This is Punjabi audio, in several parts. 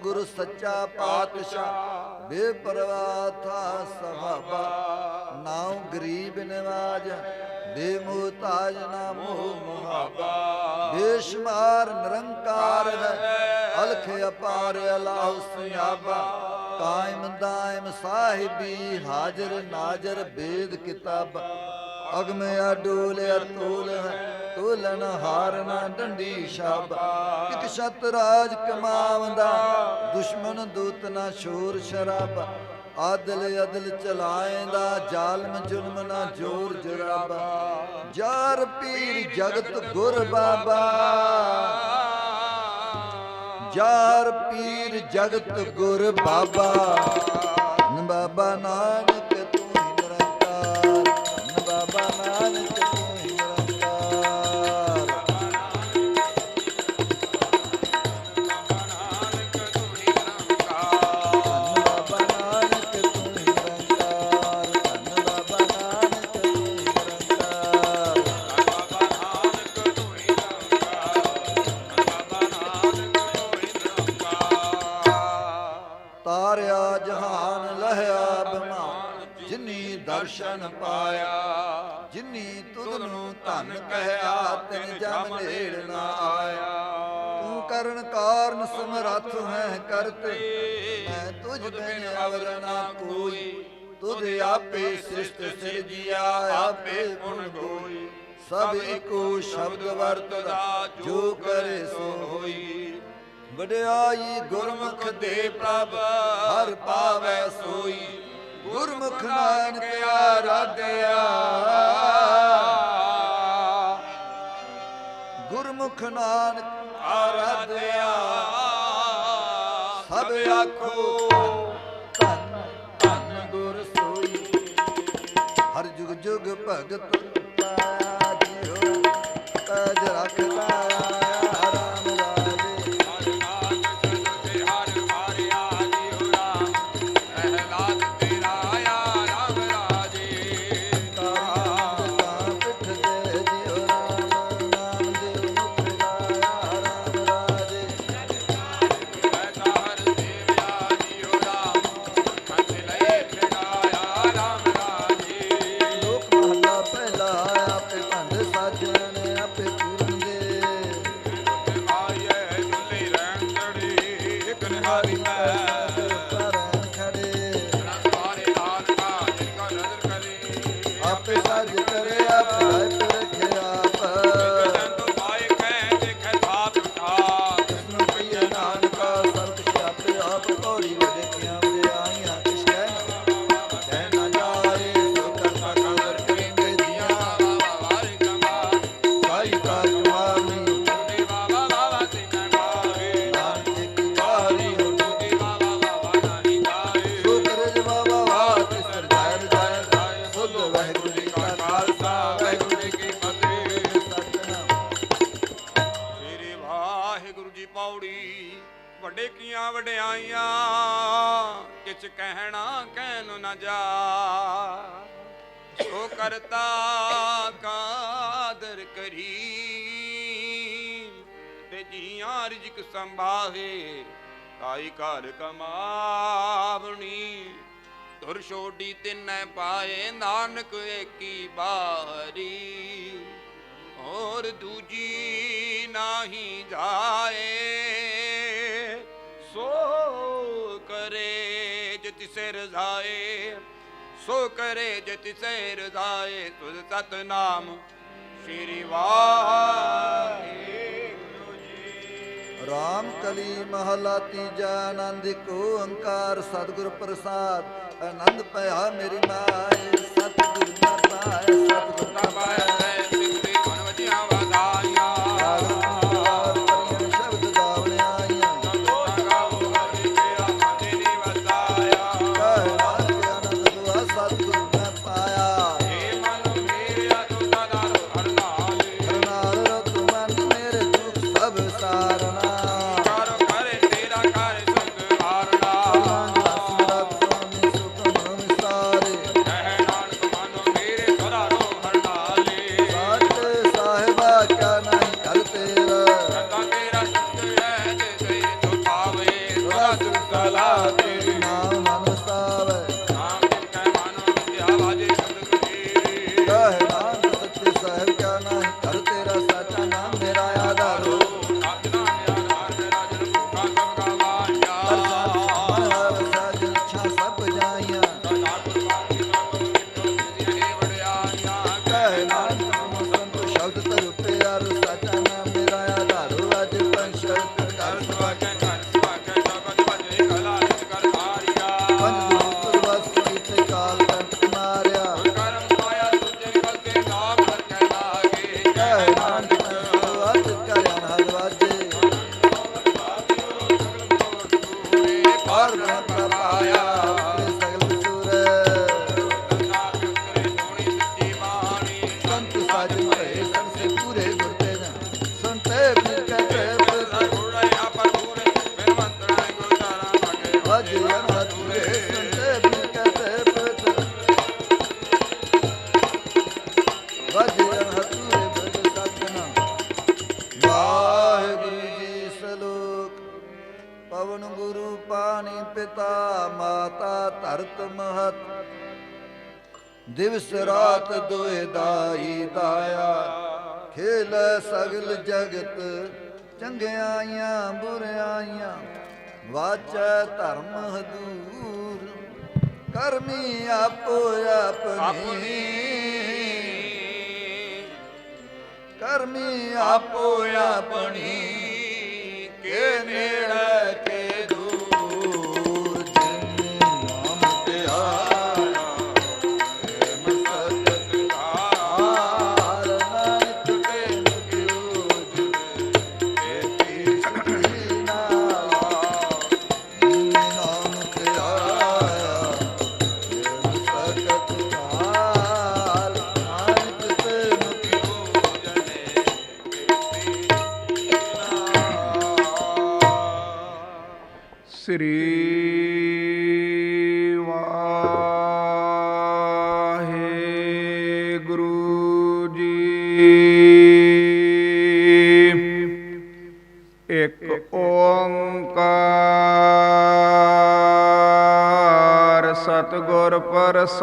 ਸਤਿਗੁਰ ਸੱਚਾ ਪਾਤਸ਼ਾਹ ਬੇਪਰਵਾਹ ਥਾ ਸਭਾਬਾ ਨਾਉ ਗਰੀਬ ਨਿਵਾਜ, ਬੇਮੁਹਤਾਜ ਨਾ ਮੋਹ ਮੁਹਾਬਾ, ਬੇਸ਼ੁਮਾਰ ਨਿਰੰਕਾਰ ਹੈ, ਅਲਖ ਅਪਾਰ ਅਲਾਹ ਸੁਨਾਬਾ ਕਾਇਮ ਦਾਇਮ ਸਾਹਿਬੀ ਹਾਜ਼ਰ ਨਾਜ਼ਰ ਬੇਦ ਕਿਤਾਬ ਅਗਮ ਅਡੂਲ ਅਤੂਲ ਹੈ ਤੋਲਨ ਹਾਰਨਾ ਡੰਡੀ ਸ਼ਾਬਾ ਇਕ ਛਤ ਰਾਜ ਕਮਾਵੰਦਾ ਦੁਸ਼ਮਨ ਦੂਤ ਨਾ ਸ਼ੋਰ ਸ਼ਰਾਬ। ਆਦਲ ਅਦਲ ਚਲਾਏਂਦਾ, ਜ਼ਾਲਮ ਜ਼ੁਲਮ ਨਾ ਜੋਰ ਜਰਾਬਾ। ਜਾਰ ਪੀਰ ਜਗਤ ਗੁਰ ਬਾਬਾ। ਜਾਰ ਪੀਰ ਜਗਤ ਗੁਰ ਬਾਬਾ। ਬਾਬਾ ਨਾਨਕ ਜਿਨੀ ਦਰਸ਼ਨ ਪਾਇਆ, ਜਿਨੀ ਤੁਧ ਨੂੰ ਧਨ ਕਹਿਆ, ਤਿਨ ਜਮ ਨੇੜ ਨਾ ਆਇਆ। ਤੂੰ ਕਰਨ ਕਾਰਨ ਸਮਰੱਥ ਹੈ ਕਰਤੇ, ਮੈਂ ਤੁਝ ਬਿਨ ਅਵਰ ਨਾ ਕੋਈ। ਤੁਧ ਆਪੇ ਸ੍ਰਿਸ਼ਟ ਸਿਰਜਿਆ, ਆਪੇ ਗੁਣ ਗੋਈ ਸਭ ਇੱਕੋ ਸ਼ਬਦ ਵਰਤਦਾ, ਜੋ ਕਰੇ ਸੋ ਹੋਈ। ਵਡਿਆਈ ਗੁਰਮੁਖ ਦੇ ਪ੍ਰਭ, ਹਰ ਪਾਵੈ ਸੋਈ। ਗੁਰਮੁਖ ਨਾਨਕ ਆਰਾਧਿਆ। ਗੁਰਮੁਖ ਨਾਨਕ ਆਰਾਧਿਆ। ਸਭ ਆਖੋ, ਧੰਨ ਧੰਨ ਗੁਰ ਸੋਈ। ਹਰ ਜੁਗ ਜੁਗ ਭਗਤ ਪਾਇਆ ਜਿਉ ਤਜ ਕਿਛ ਕਹਿਣਾ ਕਹਿਨ ਨਾ ਜਾ। ਸੋ ਕਰਤਾ ਕਾਦਰ ਕਰੀ, ਤੇ ਜੀਆਂ ਰਿਜਕ ਸੰਭਾਹੇ ਤਾਈ ਘਰ ਕਮਾਵਣੀ। ਤੁਰ ਛੋਡੀ ਤਿੰਨੈ ਪਾਏ, ਨਾਨਕ ਏਕੀ ਬਾਰੀ। ਹੋਰ ਦੂਜੀ ਨਾਹੀ ਜਾ ਸੋ ਕਰੇ ਜਿਤ ਸੇ ਰਜ਼ਾਏ ਤੁਧ ਸਤਨਾਮ। ਸ੍ਰੀ ਵਾਹਿਗੁਰੂ ਜੀ ਰਾਮ ਕਲੀ ਮਹਲਾ ਤੀਜਾ ਆਨੰਦ ਕੋ ਓੰਕਾਰ ਸਤਿਗੁਰ ਪ੍ਰਸਾਦ। ਆਨੰਦ ਭਇਆ ਮੇਰੀ ਮਾਏ ਸਤਿਗੁਰ ਨਾ ਪਾਏ ਸਤਿਗੁਰ ਨਾ ਪਾਇਆ ਧਰਤ ਮਹਤ। ਦਿਵਸ ਰਾਤ ਦੋਇ ਦਾਈ ਦਾਇਆ। ਖੇਲ ਸਗਲ ਜਗਤ, ਚੰਗਿਆਈਆਂ ਬੁਰਿਆਈਆਂ। ਵਾਚੈ ਧਰਮ ਹਦੂਰ, ਕਰਮੀ ਆਪੋ ਆਪਣੀ। ਕਰਮੀ ਆਪੋ ਆਪਣੀ। ਕੇ ਨੇੜੇ ਸ੍ਰੀ ਵਾਹਿਗੁਰੂ ਜੀ ਇੱਕ ਓੰਕਾਰ ਸਤਿਗੁਰ ਪ੍ਰਸਾਦ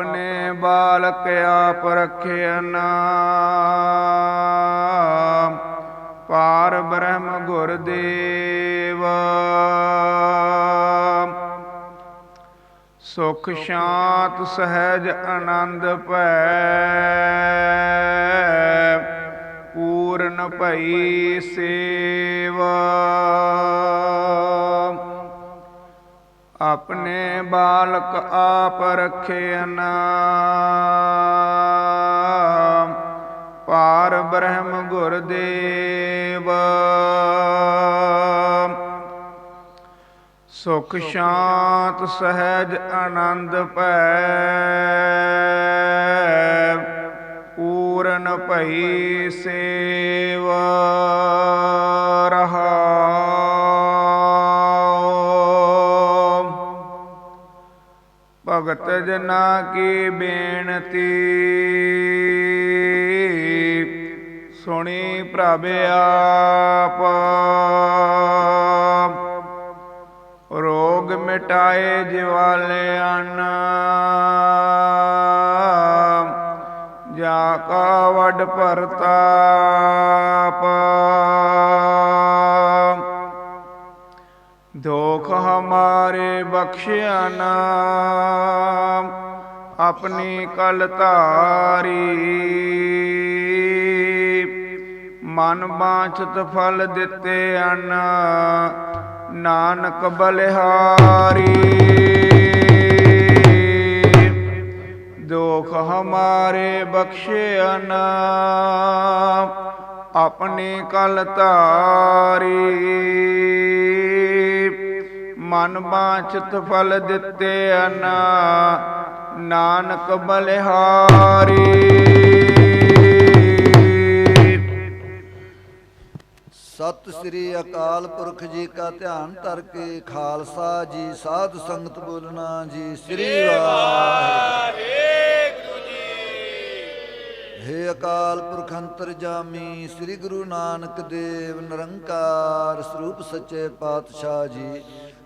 ਆਪਣੇ ਬਾਲਕ ਆਪ ਰਖਿਆਨ ਪਾਰ ਬ੍ਰਹਮ ਗੁਰਦੇਵ। ਸੁਖ ਸ਼ਾਂਤ ਸਹਿਜ ਆਨੰਦ ਭੈ, ਪੂਰਨ ਭਈ ਸੇਵਾ। ਆਪਣੇ ਬਾਲਕ ਆਪ ਰਖਿਆਨ ਪਾਰ ਬ੍ਰਹਮ ਗੁਰਦੇਵ। ਸੁਖ ਸ਼ਾਂਤ ਸਹਿਜ ਆਨੰਦ ਭੈ। ਪੂਰਨ ਭਈ ਸੇਵਾ ਰਹਾਉ ਭਗਤ ਜਨਾ ਕੀ ਬੇਨਤੀ? ਸੁਣੀ ਪ੍ਰਭ ਆਪ। ਰੋਗ ਮਿਟਾਏ ਜਿਵਾਲਿਆਨ। ਜਾ ਕਾ ਵਡ ਪਰਤਾਪ ਬਖਸ਼ਿਆ ਨਾਮ, ਆਪਣੀ ਕਲ ਧਾਰੀ। ਮਨ ਬਾਛਤ ਫਲ ਦਿੱਤੇ ਅਨ, ਨਾਨਕ ਬਲਿਹਾਰੀ। ਦੁਖ ਹਮਾਰੇ ਬਖਸ਼ਿਆ ਨਾ ਆਪਣੀ ਕਲ ਧਾਰੀ। ਮਨ ਬਾਛਤ ਫਲ ਦਿੱਤੇ ਅਨ ਨਾਨਕ ਬਲਿਹਾਰੀ। ਸਤਿ ਸ੍ਰੀ ਅਕਾਲ ਪੁਰਖ ਜੀ ਕਾ ਧਿਆਨ ਧਰ ਕੇ ਖਾਲਸਾ ਜੀ, ਸਾਧ ਸੰਗਤ ਬੋਲਣਾ ਜੀ, ਸ੍ਰੀ ਵਾਹਿਗੁਰੂ ਹੇ ਅਕਾਲ ਪੁਰਖ ਅੰਤਰਜਾਮੀ, ਸ੍ਰੀ ਗੁਰੂ ਨਾਨਕ ਦੇਵ, ਨਿਰੰਕਾਰ ਸਰੂਪ ਸੱਚੇ ਪਾਤਸ਼ਾਹ ਜੀ।